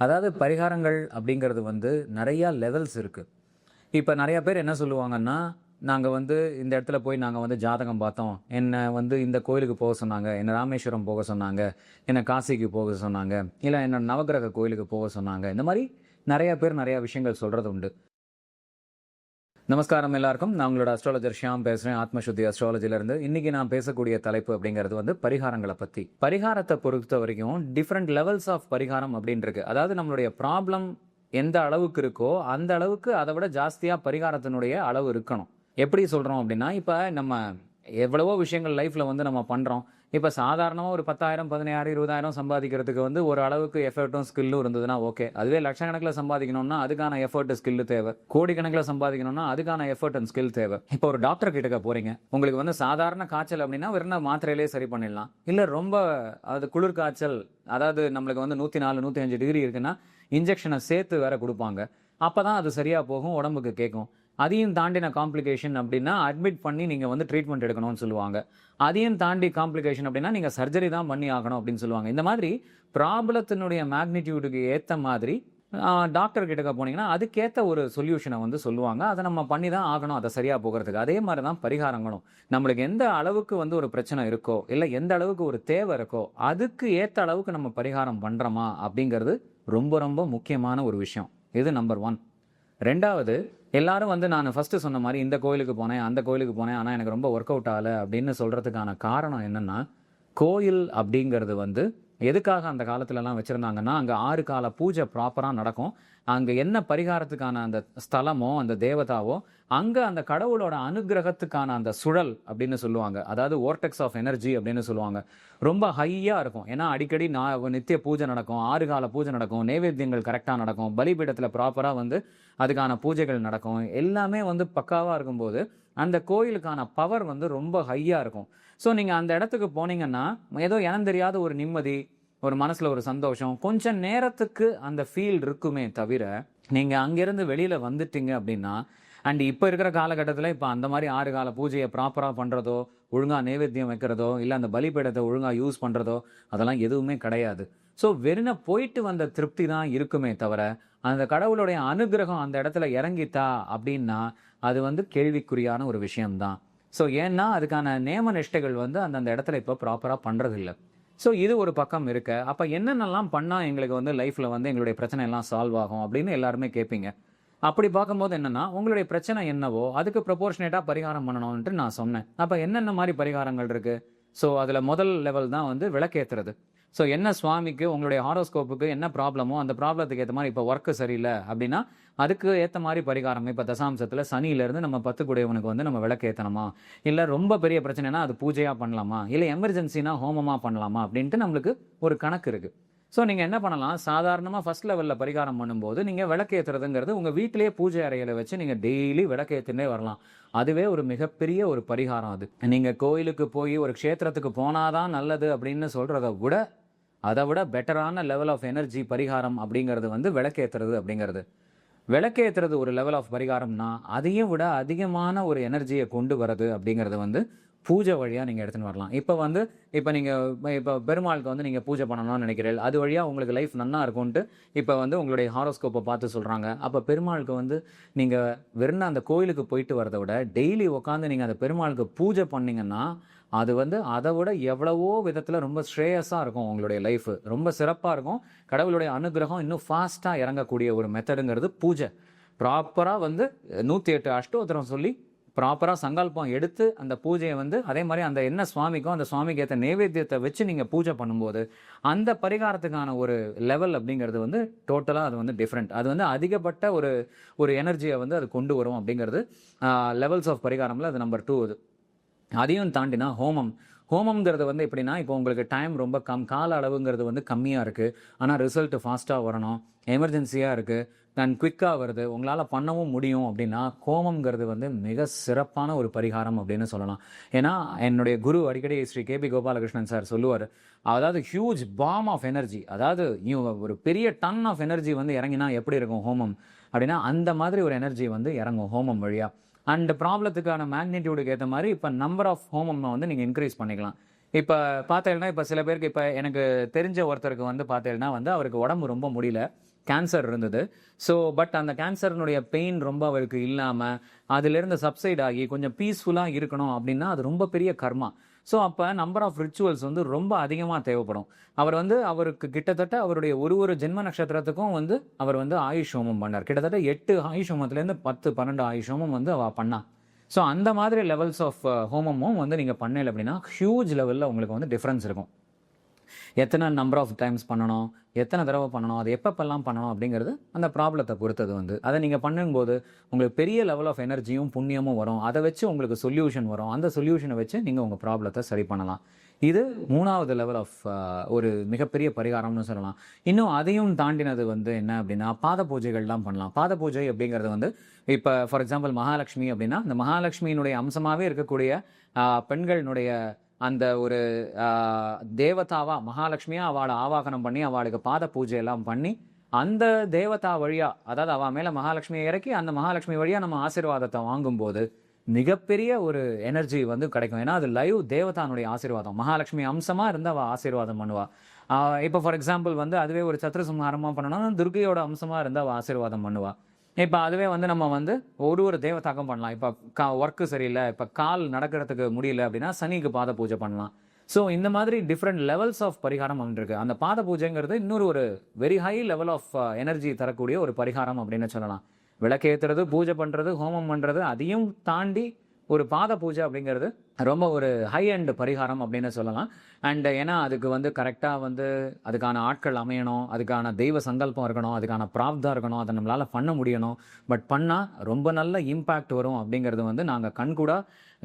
அதாவது பரிகாரங்கள் அப்படிங்கிறது வந்து நிறையா லெவல்ஸ் இருக்குது இப்போ நிறையா பேர் என்ன சொல்லுவாங்கன்னா நாங்கள் வந்து இந்த இடத்துல போய் நாங்கள் வந்து ஜாதகம் பார்த்தோம். என்னை வந்து இந்த கோயிலுக்கு போக சொன்னாங்க. என்னை ராமேஸ்வரம் போக சொன்னாங்க. என்னை காசிக்கு போக சொன்னாங்க. இல்லை என்னை நவகிரக கோயிலுக்கு போக சொன்னாங்க. இந்த மாதிரி நிறையா பேர் நிறையா விஷயங்கள் சொல்கிறது உண்டு. நமஸ்காரம் எல்லாருக்கும். நான் உங்களோட அஸ்ட்ராலஜர் ஷியாம் பேசுகிறேன் ஆத்மசுத்தி அஸ்ட்ராலஜிலேருந்து இன்னைக்கு நான் பேசக்கூடிய தலைப்பு அப்படிங்கிறது வந்து பரிகாரங்களை பற்றி பரிகாரத்தை பொறுத்த வரைக்கும் டிஃப்ரெண்ட் லெவல்ஸ் ஆஃப் பரிகாரம் அப்படின்றது அதாவது நம்மளுடைய ப்ராப்ளம் எந்த அளவுக்கு இருக்கோ அந்த அளவுக்கு அதை விட ஜாஸ்தியாக பரிகாரத்தினுடைய அளவு இருக்கணும். எப்படி சொல்கிறோம் அப்படின்னா இப்போ நம்ம எவ்வளவோ விஷயங்கள் லைஃப்பில் வந்து நம்ம பண்ணுறோம் இப்போ சாதாரணமாக ஒரு பத்தாயிரம் பதினாயிரம் இருபதாயிரம் சம்பாதிக்கிறதுக்கு வந்து ஒரு அளவுக்கு எஃபர்ட்டும் ஸ்கில்லும் இருந்ததுன்னா ஓகே அதுவே லட்சக்கணக்கில் சம்பாதிக்கணும்னா அதுக்கான எஃபர்ட் ஸ்கில் தேவை. கோடிக்கணக்கில் சம்பாதிக்கணும்னா அதுக்கான எஃபர்ட் அண்ட் ஸ்கில் தேவை. இப்போ ஒரு டாக்டர் கிட்டக்க போகிறீங்க உங்களுக்கு வந்து சாதாரண காய்ச்சல் அப்படின்னா வெறும் மாத்திரையிலே சரி பண்ணிடலாம். இல்லை ரொம்ப அது குளிர் காய்ச்சல் அதாவது நம்மளுக்கு வந்து நூற்றி நாலு நூற்றி அஞ்சு டிகிரி இருக்குன்னா இன்ஜெக்ஷனை சேர்த்து வேற கொடுப்பாங்க. அப்போ தான் அது சரியாக போகும் உடம்புக்கு கேட்கும். அதையும் தாண்டின காம்ப்ளிகேஷன் அப்படின்னா அட்மிட் பண்ணி நீங்கள் வந்து ட்ரீட்மெண்ட் எடுக்கணும்னு சொல்லுவாங்க. அதையும் தாண்டி காம்ப்ளிகேஷன் அப்படின்னா நீங்கள் சர்ஜரி தான் பண்ணி ஆகணும் அப்படின்னு சொல்லுவாங்க. இந்த மாதிரி ப்ராப்ளத்தினுடைய மேக்னிடியூடுக்கு ஏற்ற மாதிரி டாக்டர் கிட்டக்க போனீங்கன்னா அதுக்கேற்ற ஒரு சொல்யூஷனை வந்து சொல்லுவாங்க. அதை நம்ம பண்ணி தான் ஆகணும் அதை சரியாக போகிறதுக்கு. அதே மாதிரி தான் பரிகாரங்களும். நம்மளுக்கு எந்த அளவுக்கு வந்து ஒரு பிரச்சனை இருக்கோ இல்லை எந்த அளவுக்கு ஒரு தேவை இருக்கோ அதுக்கு ஏற்ற அளவுக்கு நம்ம பரிகாரம் பண்ணுறோமா அப்படிங்கிறது ரொம்ப ரொம்ப முக்கியமான ஒரு விஷயம். இது நம்பர் ஒன் ரெண்டாவது எல்லாரும் வந்து நான் ஃபஸ்ட்டு சொன்ன மாதிரி இந்த கோயிலுக்கு போனேன் அந்த கோயிலுக்கு போனேன் ஆனால் எனக்கு ரொம்ப ஒர்க் அவுட் ஆகலை அப்படின்னு சொல்கிறதுக்கான காரணம் என்னென்னா கோயில் அப்படிங்கிறது வந்து எதுக்காக அந்த காலத்துலலாம் வச்சுருந்தாங்கன்னா அங்கே ஆறு கால பூஜை ப்ராப்பராக நடக்கும். அங்கே என்ன பரிகாரத்துக்கான அந்த ஸ்தலமோ அந்த தேவதாவோ அங்கே அந்த கடவுளோட அனுகிரகத்துக்கான அந்த சுழல் அப்படின்னு சொல்லுவாங்க. அதாவது ஓர்டெக்ஸ் ஆஃப் எனர்ஜி அப்படின்னு சொல்லுவாங்க. ரொம்ப ஹையாக இருக்கும். ஏன்னா அடிக்கடி நான் நித்திய பூஜை நடக்கும் ஆறு கால பூஜை நடக்கும் நைவேத்தியங்கள் கரெக்டாக நடக்கும் பலிபீடத்தில் ப்ராப்பராக வந்து அதுக்கான பூஜைகள் நடக்கும். எல்லாமே வந்து பக்காவாக இருக்கும்போது அந்த கோயிலுக்கான பவர் வந்து ரொம்ப ஹையாக இருக்கும். ஸோ நீங்கள் அந்த இடத்துக்கு போனீங்கன்னா ஏதோ இனம் தெரியாத ஒரு நிம்மதி ஒரு மனசில் ஒரு சந்தோஷம் கொஞ்சம் நேரத்துக்கு அந்த ஃபீல் இருக்குமே தவிர நீங்கள் அங்கேருந்து வெளியில் வந்துட்டீங்க அப்படின்னா அண்ட் இப்போ இருக்கிற காலகட்டத்தில் இப்போ அந்த மாதிரி ஆறு கால பூஜையை ப்ராப்பராக பண்ணுறதோ ஒழுங்காக நைவேத்தியம் வைக்கிறதோ இல்லை அந்த பலிபீடத்தை ஒழுங்காக யூஸ் பண்ணுறதோ அதெல்லாம் எதுவுமே கிடையாது. ஸோ வெறின போயிட்டு வந்த திருப்தி தான் இருக்குமே தவிர அந்த கடவுளுடைய அனுகிரகம் அந்த இடத்துல இறங்கித்தா அப்படின்னா அது வந்து கேள்விக்குறியான ஒரு விஷயம்தான். ஸோ ஏன்னா அதுக்கான நியம நிஷ்டைகள் வந்து அந்தந்த இடத்துல இப்போ ப்ராப்பராக பண்ணுறதில்ல ஸோ இது ஒரு பக்கம் இருக்க. அப்போ என்னென்னலாம் பண்ணால் எங்களுக்கு வந்து லைஃப்பில் வந்து எங்களுடைய பிரச்சனை எல்லாம் சால்வ் ஆகும் அப்படின்னு எல்லாருமே கேட்பீங்க அப்படி பார்க்கும்போது என்னென்னா உங்களுடைய பிரச்சனை என்னவோ அதுக்கு ப்ரொபோர்ஷனேட்டாக பரிகாரம் பண்ணணும்ன்ட்டு நான் சொன்னேன். அப்போ என்னென்ன மாதிரி பரிகாரங்கள் இருக்குது ஸோ அதில் முதல் லெவல் தான் வந்து விளக்கேற்றுறது ஸோ என்ன சுவாமிக்கு உங்களுடைய ஹாரோஸ்கோப்புக்கு என்ன ப்ராப்ளமோ அந்த ப்ராப்ளத்துக்கு ஏற்ற மாதிரி இப்போ ஒர்க்கு சரியில்லை அப்படின்னா அதுக்கு ஏற்ற மாதிரி பரிகாரம் இப்போ தசாம்சத்தில் சனியிலேருந்து நம்ம பத்து குடையவனுக்கு வந்து நம்ம விளக்கேற்றணுமா இல்லை ரொம்ப பெரிய பிரச்சனைனா அது பூஜையாக பண்ணலாமா? இல்லை எமர்ஜென்சினா ஹோமமாக பண்ணலாமா? அப்படின்ட்டு நம்மளுக்கு ஒரு கணக்கு இருக்குது ஸோ நீங்கள் என்ன பண்ணலாம்? சாதாரணமாக ஃபஸ்ட் லெவலில் பரிகாரம் பண்ணும்போது நீங்கள் விளக்கேற்றுறதுங்கிறது உங்கள் வீட்டிலேயே பூஜை அறையில் வச்சு நீங்கள் டெய்லி விளக்கேற்றினே வரலாம். அதுவே ஒரு மிகப்பெரிய ஒரு பரிகாரம் அது. நீங்கள் கோயிலுக்கு போய் ஒரு க்ஷேத்திரத்துக்கு போனாதான் நல்லது அப்படின்னு சொல்கிறத விட அதை விட பெட்டரான லெவல் ஆஃப் எனர்ஜி பரிகாரம் அப்படிங்கிறது வந்து விளக்கேற்றுறது அப்படிங்கிறது. விளக்கேற்றுறது ஒரு லெவல் ஆஃப் பரிகாரம்னா அதையும் விட அதிகமான ஒரு எனர்ஜியை கொண்டு வரது அப்படிங்கிறது வந்து பூஜை வழியாக நீங்கள் எடுத்துன்னு வரலாம். இப்போ வந்து இப்போ நீங்கள் இப்போ பெருமாளுக்கு வந்து நீங்கள் பூஜை பண்ணணும்னு நினைக்கிறீர்கள். அது வழியாக உங்களுக்கு லைஃப் நல்லா இருக்கும்ன்ட்டு இப்போ வந்து உங்களுடைய ஹாரோஸ்கோப்பை பார்த்து சொல்கிறாங்க அப்போ பெருமாளுக்கு வந்து நீங்கள் வெறும் அந்த கோயிலுக்கு போயிட்டு வரதை விட டெய்லி உட்காந்து நீங்கள் அந்த பெருமாளுக்கு பூஜை பண்ணிங்கன்னா அது வந்து அதை விட எவ்வளவோ விதத்தில் ரொம்ப ஸ்ரேயஸாக இருக்கும் உங்களுடைய லைஃப் ரொம்ப சிறப்பாக இருக்கும். கடவுளுடைய அனுகிரகம் இன்னும் ஃபாஸ்ட்டாக இறங்கக்கூடிய ஒரு மெத்தடுங்கிறது பூஜை. ப்ராப்பராக வந்து நூற்றி எட்டு அஷ்டோத்திரம் சொல்லி ப்ராப்பராக சங்கல்பம் எடுத்து அந்த பூஜையை வந்து அதே மாதிரி அந்த என்ன சுவாமிக்கோ அந்த சுவாமிக்கு ஏற்ற நைவேத்தியத்தை வச்சு நீங்கள் பூஜை பண்ணும்போது அந்த பரிகாரத்துக்கான ஒரு லெவல் அப்படிங்கிறது வந்து டோட்டலாக அது வந்து டிஃப்ரெண்ட் அது வந்து அதிகப்பட்ட ஒரு ஒரு எனர்ஜியை வந்து அது கொண்டு வரும் அப்படிங்கிறது லெவல்ஸ் ஆஃப் பரிகாரமில் அது நம்பர் டூ அது அதையும் தாண்டினா ஹோமம். ஹோமம்ங்கிறது வந்து எப்படின்னா இப்போ உங்களுக்கு டைம் ரொம்ப கம் கால அளவுங்கிறது வந்து கம்மியாக இருக்குது ஆனால் ரிசல்ட் ஃபாஸ்ட்டாக வரணும். எமர்ஜென்சியாக இருக்குது தன் குவிக்காக வருது. உங்களால் பண்ணவும் முடியும் அப்படின்னா ஹோமம்ங்கிறது வந்து மிக சிறப்பான ஒரு பரிகாரம் அப்படின்னு சொல்லலாம். ஏன்னா என்னுடைய குரு அடிக்கடி Shri K P Gopalakrishnan sir சொல்லுவார் அதாவது ஹியூஜ் பாம் ஆஃப் எனர்ஜி அதாவது ஒரு பெரிய டன் ஆஃப் எனர்ஜி வந்து இறங்கினா எப்படி இருக்கும் ஹோமம்? அப்படின்னா அந்த மாதிரி ஒரு எனர்ஜி வந்து இறங்கும் ஹோமம் வழியாக அண்ட் ப்ராப்ளத்துக்கான மேக்னிடியூடுக்கு ஏற்ற மாதிரி இப்போ நம்பர் ஆஃப் ஹோமம் வந்து நீங்கள் இன்க்ரீஸ் பண்ணிக்கலாம். இப்போ பார்த்தீங்கன்னா இப்போ சில பேருக்கு இப்போ எனக்கு தெரிஞ்ச ஒருத்தருக்கு வந்து பார்த்தீங்கன்னா வந்து அவருக்கு உடம்பு ரொம்ப முடியல. கேன்சர் இருந்தது. ஸோ பட் அந்த கேன்சர்னுடைய பெயின் ரொம்ப அவருக்கு இல்லாமல் அதிலிருந்து சப்சைட் ஆகி கொஞ்சம் பீஸ்ஃபுல்லாக இருக்கணும் அப்படின்னா அது ரொம்ப பெரிய கர்மா. ஸோ அப்போ நம்பர் ஆஃப் ரிச்சுவல்ஸ் வந்து ரொம்ப அதிகமாக தேவைப்படும். அவர் வந்து அவருக்கு கிட்டத்தட்ட அவருடைய ஒரு ஒரு ஜென்ம நட்சத்திரத்துக்கும் வந்து அவர் வந்து ஆயுஷ் ஹோமம் பண்ணார். கிட்டத்தட்ட எட்டு ஆயுஷ் ஹோமத்துலேருந்து பத்து பன்னெண்டு ஆயுஷ் ஹோமம் வந்து அவ பண்ணா. ஸோ அந்த மாதிரி லெவல்ஸ் ஆஃப் uh, ஹோமமும் வந்து நீங்கள் பண்ணல அப்படின்னா ஹியூஜ் லெவலில் உங்களுக்கு வந்து டிஃப்ரென்ஸ் இருக்கும். எத்தனை நம்பர் ஆஃப் டைம்ஸ் பண்ணணும் எத்தனை தடவை பண்ணணும் அது எப்பப்பெல்லாம் பண்ணணும் அப்படிங்கிறது அந்த ப்ராப்ளத்தை பொறுத்தது வந்து. அதை நீங்கள் பண்ணும்போது உங்களுக்கு பெரிய லெவல் ஆஃப் எனர்ஜியும் புண்ணியமும் வரும். அதை வச்சு உங்களுக்கு சொல்யூஷன் வரும். அந்த சொல்யூஷனை வச்சு நீங்கள் உங்கள் ப்ராப்ளத்தை சரி பண்ணலாம். இது மூணாவது லெவல் ஆஃப் ஒரு மிகப்பெரிய பரிகாரம்னு சொல்லலாம். இன்னும் அதையும் தாண்டினது வந்து என்ன அப்படின்னா பாத பூஜைகள்லாம் பண்ணலாம். பாத பூஜை அப்படிங்கிறது வந்து இப்போ ஃபார் எக்ஸாம்பிள் மகாலட்சுமி அப்படின்னா இந்த மகாலட்சுமியினுடைய அம்சமாகவே இருக்கக்கூடிய பெண்களினுடைய அந்த ஒரு தேவதாவா மகாலட்சுமியா அவளை ஆவாகனம் பண்ணி அவளுக்கு பாத பூஜை எல்லாம் பண்ணி அந்த தேவதா வழியா அதாவது அவ மேல மகாலட்சுமியை இறக்கி அந்த மகாலட்சுமி வழியா நம்ம ஆசீர்வாதத்தை வாங்கும்போது மிகப்பெரிய ஒரு எனர்ஜி வந்து கிடைக்கும். ஏன்னா அது லைவ் தேவதானுடைய ஆசீர்வாதம். மகாலட்சுமி அம்சமா இருந்து அவ ஆசீர்வாதம் பண்ணுவா. இப்போ ஃபார் எக்ஸாம்பிள் வந்து அதுவே ஒரு சத்திர சம்ஹாரமா பண்ணணும்னா துர்கையோட அம்சமாக இருந்து அவள் ஆசீர்வாதம் பண்ணுவாள் இப்போ அதுவே வந்து நம்ம வந்து ஒரு ஒரு தேவதாக்கம் பண்ணலாம். இப்போ கா ஒர்க்கு சரியில்லை இப்போ கால் நடக்கிறதுக்கு முடியல அப்படின்னா சனிக்கு பாத பூஜை பண்ணலாம். ஸோ இந்த மாதிரி டிஃப்ரெண்ட் லெவல்ஸ் ஆஃப் பரிகாரம் வந்துருக்கு அந்த பாத பூஜைங்கிறது இன்னொரு ஒரு very high level of energy தரக்கூடிய ஒரு பரிகாரம் அப்படின்னு சொல்லலாம். விளக்கேற்றுறது பூஜை பண்ணுறது ஹோமம் பண்ணுறது அதையும் தாண்டி ஒரு பாத பூஜை அப்படிங்கிறது ரொம்ப ஒரு ஹை அண்ட் பரிகாரம் அப்படின்னு சொல்லலாம். அண்ட் ஏன்னா அதுக்கு வந்து கரெக்டாக வந்து அதுக்கான ஆட்கள் அமையணும் அதுக்கான தெய்வ சங்கல்பம் இருக்கணும் அதுக்கான பிராப்தம் இருக்கணும் அதை நம்மளால் பண்ண முடியணும். பட் பண்ணால் ரொம்ப நல்ல இம்பேக்ட் வரும் அப்படிங்கிறது வந்து நாங்கள் கண்கூட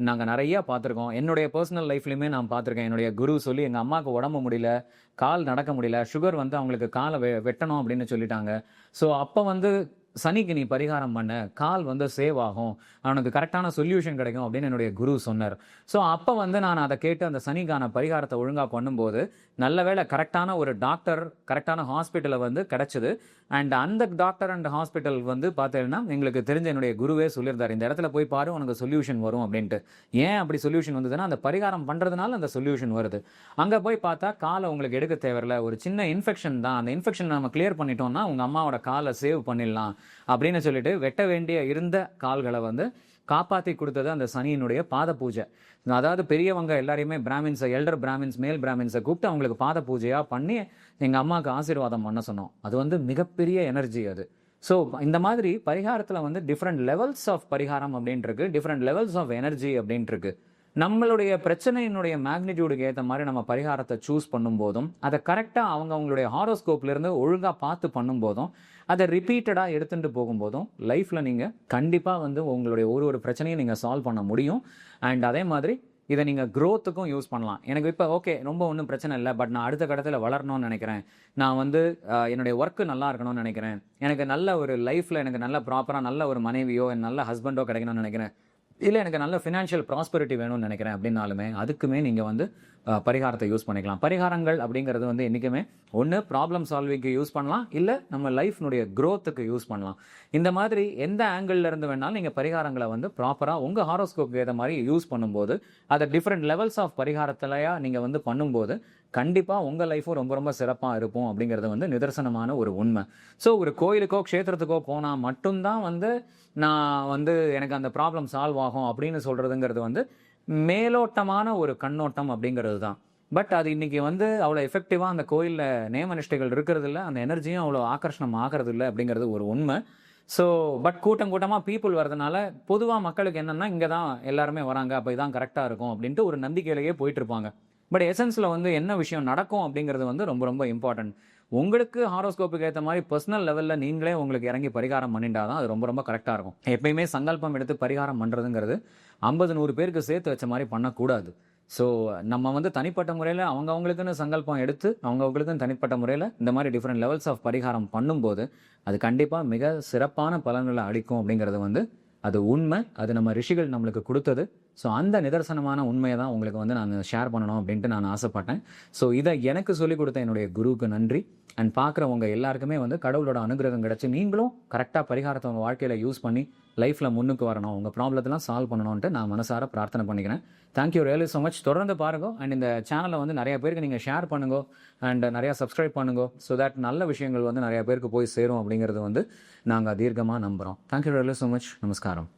நாங்கள் நிறைய பார்த்துருக்கோம். என்னுடைய பர்சனல் லைஃப்லையுமே நான் பார்த்துருக்கேன். என்னுடைய குரு சொல்லி எங்கள் அம்மாவுக்கு உடம்பு முடியல கால் நடக்க முடியல சுகர் வந்து அவங்களுக்கு காலை வெ வெட்டணும் அப்படின்னு சொல்லிட்டாங்க. ஸோ அப்போ வந்து சனிக்கு நீ பரிகாரம் பண்ண கால் வந்து சேவ் ஆகும். அவனுக்கு கரெக்டான சொல்யூஷன் கிடைக்கும் அப்படின்னு என்னுடைய குரு சொன்னார். ஸோ அப்போ வந்து நான் அதை கேட்டு அந்த சனிக்கான பரிகாரத்தை ஒழுங்காக பண்ணும்போது நல்ல வேளை கரெக்டான ஒரு டாக்டர் கரெக்டான ஹாஸ்பிட்டலை வந்து கிடச்சிது. அண்ட் அந்த டாக்டர் அண்ட் ஹாஸ்பிட்டல் வந்து பார்த்தீங்கன்னா எங்களுக்கு தெரிஞ்ச என்னுடைய குருவே சொல்லியிருந்தார். இந்த இடத்துல போய் பாரு உனக்கு சொல்யூஷன் வரும் அப்படின்ட்டு. ஏன் அப்படி சொல்யூஷன் வந்ததுன்னா அந்த பரிகாரம் பண்ணுறதுனால அந்த சொல்யூஷன் வருது. அங்கே போய் பார்த்தா காலை உங்களுக்கு எடுக்க தேவையில்ல. ஒரு சின்ன இன்ஃபெக்ஷன் தான். அந்த இன்ஃபெக்ஷன் நம்ம கிளியர் பண்ணிட்டோம்னா உங்கள் அம்மாவோட காலை சேவ் பண்ணிடலாம். அப்படின்னு சொல்லிட்டு வெட்ட வேண்டிய இருந்த கால்களை வந்து காப்பாற்றி கொடுத்தது அந்த சனியினுடைய பாத பூஜை. அதாவது பெரியவங்க எல்லாரையுமே பிராமின்ஸை எல்டர் பிராமின்ஸ் மேல் பிராமின்ஸை கூப்பிட்டு அவங்களுக்கு பாத பூஜையாக பண்ணி எங்கள் அம்மாவுக்கு ஆசீர்வாதம் பண்ண சொன்னோம். அது வந்து மிகப்பெரிய எனர்ஜி அது. ஸோ இந்த மாதிரி பரிகாரத்தில் வந்து டிஃப்ரெண்ட் லெவல்ஸ் ஆஃப் பரிகாரம் அப்படின்ட்டு இருக்கு. டிஃப்ரெண்ட் லெவல்ஸ் ஆஃப் எனர்ஜி அப்படின்ட்டு இருக்கு. நம்மளுடைய பிரச்சனையினுடைய மேக்னிடியூடுக்கு ஏற்ற மாதிரி நம்ம பரிகாரத்தை சூஸ் பண்ணும்போதும் அதை கரெக்டாக அவங்க அவங்களுடைய ஹாரோஸ்கோப்லேருந்து ஒழுங்காக பார்த்து பண்ணும்போதும் அதை ரிப்பீட்டடாக எடுத்துகிட்டு போகும்போதும் லைஃப்பில் நீங்கள் கண்டிப்பாக வந்து உங்களுடைய ஒரு ஒரு பிரச்சனையும் நீங்கள் சால்வ் பண்ண முடியும். அண்ட் அதே மாதிரி இதை நீங்கள் க்ரோத்துக்கும் யூஸ் பண்ணலாம். எனக்கு இப்போ ஓகே ரொம்ப ஒன்றும் பிரச்சனை இல்லை பட் நான் அடுத்த கட்டத்தில் வளரணும்னு நினைக்கிறேன். நான் வந்து என்னுடைய ஒர்க்கு நல்லா இருக்கணும்னு நினைக்கிறேன். எனக்கு நல்ல ஒரு லைஃப்பில் எனக்கு நல்ல ப்ராப்பராக நல்ல ஒரு மனைவியோ நல்ல ஹஸ்பண்டோ கிடைக்கணும்னு நினைக்கிறேன். இல்லை எனக்கு நல்ல ஃபினான்ஷியல் ப்ராஸ்பரிட்டி வேணும்னு நினைக்கிறேன் அப்படின்னாலுமே அதுக்குமே நீங்கள் வந்து பரிகாரத்தை யூஸ் பண்ணிக்கலாம். பரிகாரங்கள் அப்படிங்கிறது வந்து என்றைக்குமே ஒன்று ப்ராப்ளம் சால்விங்க்கு யூஸ் பண்ணலாம். இல்லை நம்ம லைஃப்னுடைய க்ரோத்துக்கு யூஸ் பண்ணலாம். இந்த மாதிரி எந்த ஆங்கிளில் இருந்து வேணாலும் நீங்கள் பரிகாரங்களை வந்து ப்ராப்பராக உங்கள் ஹாரோஸ்கோப்புக்கு ஏற்ற மாதிரி யூஸ் பண்ணும்போது அதை டிஃப்ரெண்ட் லெவல்ஸ் ஆஃப் பரிகாரத்திலையா நீங்கள் வந்து பண்ணும்போது கண்டிப்பாக உங்கள் லைஃப்பும் ரொம்ப ரொம்ப சிறப்பாக இருக்கும் அப்படிங்கிறது வந்து நிதர்சனமான ஒரு உண்மை. ஸோ ஒரு கோயிலுக்கோ க்ஷேத்திரத்துக்கோ போனால் மட்டும்தான் வந்து நான் வந்து எனக்கு அந்த ப்ராப்ளம் சால்வ் ஆகும் அப்படின்னு சொல்கிறதுங்கிறது வந்து மேலோட்டமான ஒரு கண்ணோட்டம் அப்படிங்கிறது தான். பட் அது இன்னைக்கு வந்து அவ்வளோ எஃபெக்டிவாக அந்த கோயிலில் நேமனிஷ்டைகள் இருக்கிறது இல்லை அந்த எனர்ஜியும் அவ்வளோ ஆகர்ஷணம் ஆகிறது இல்லை அப்படிங்கிறது ஒரு உண்மை. ஸோ பட் கூட்டம் கூட்டமாக பீப்புள் வரதுனால பொதுவாக மக்களுக்கு என்னென்னா இங்கே தான் எல்லாருமே வராங்க அப்போ இதான் கரெக்டாக இருக்கும் அப்படின்ட்டு ஒரு நம்பிக்கையிலேயே போயிட்டு இருப்பாங்க. பட் எசன்ஸில் வந்து என்ன விஷயம் நடக்கும் அப்படிங்கிறது வந்து ரொம்ப ரொம்ப இம்பார்ட்டன்ட் உங்களுக்கு ஹாரோஸ்கோப்புக்கு ஏற்ற மாதிரி பர்சனல் லெவலில் நீங்களே உங்களுக்கு இறங்கி பரிகாரம் பண்ணிட்டா தான் அது ரொம்ப ரொம்ப கரெக்டாக இருக்கும். எப்பயுமே சங்கல்பம் எடுத்து பரிகாரம் பண்ணுறதுங்கிறது ஐம்பது நூறு பேருக்கு சேர்த்து வச்ச மாதிரி பண்ணக்கூடாது. ஸோ நம்ம வந்து தனிப்பட்ட முறையில் அவங்கவுங்களுக்குன்னு சங்கல்பம் எடுத்து அவங்கவுங்களுக்குன்னு தனிப்பட்ட முறையில் இந்த மாதிரி டிஃப்ரெண்ட் லெவல்ஸ் ஆஃப் பரிகாரம் பண்ணும்போது அது கண்டிப்பாக மிக சிறப்பான பலன்களை அளிக்கும் அப்படிங்கிறது வந்து அது உண்மை. அது நம்ம ரிஷிகள் நம்மளுக்கு கொடுத்தது. ஸோ அந்த நிதர்சனமான உண்மையை தான் உங்களுக்கு வந்து நான் ஷேர் பண்ணணும் அப்படின்ட்டு நான் ஆசைப்பட்டேன். ஸோ இதை எனக்கு சொல்லிக் கொடுத்த என்னுடைய குருவுக்கு நன்றி. அண்ட் பார்க்குறவங்க எல்லாருக்குமே வந்து கடவுளோட அனுகிரகம் கிடச்சி நீங்களும் கரெக்டாக பரிகாரத்தை உங்கள் வாழ்க்கையில் யூஸ் பண்ணி லைஃப்பில் முன்னுக்கு வரணும். உங்கள் ப்ராப்ளத்தெல்லாம் சால்வ் பண்ணணும்ன்ட்டு நான் மனசார பிரார்த்தனை பண்ணிக்கிறேன். தேங்க்யூ ரியலி ஸோ மச் தொடர்ந்து பாருங்க. அண்ட் இந்த சேனலை வந்து நிறைய பேருக்கு நீங்கள் ஷேர் பண்ணுங்க. அண்ட் நிறையா சப்ஸ்கிரைப் பண்ணுங்க. ஸோ தட் நல்ல விஷயங்கள் வந்து நிறைய பேருக்கு போய் சேரும் அப்படிங்கிறது வந்து நாங்கள் தீர்க்கமாக நம்புகிறோம் தேங்க்யூ ரியலி ஸோ மச் நமஸ்காரம்.